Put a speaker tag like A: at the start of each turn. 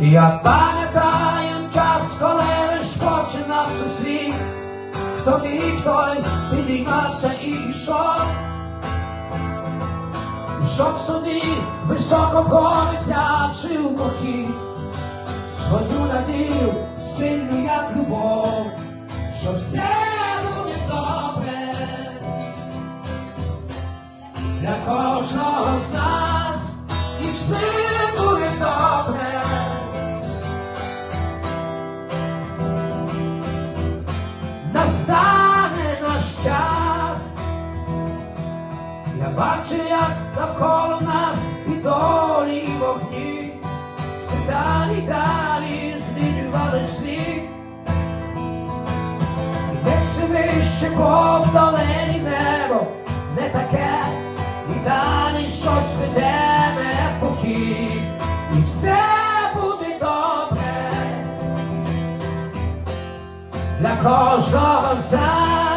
A: Я пам'ятаю час, коли лиш починався світ, хто міг, той підіймався і йшов. Щоб собі високо вгору взявши у похід, свою надію сильну, як любов, що все буде добре. Для кожного з нас, Я бачу, як навколо нас і долі і вогні, все далі, далі змінювали світ. І де все вище долені небо, не таке, і далі щось веде мене в похід, і все буде добре. Для кожного з нас.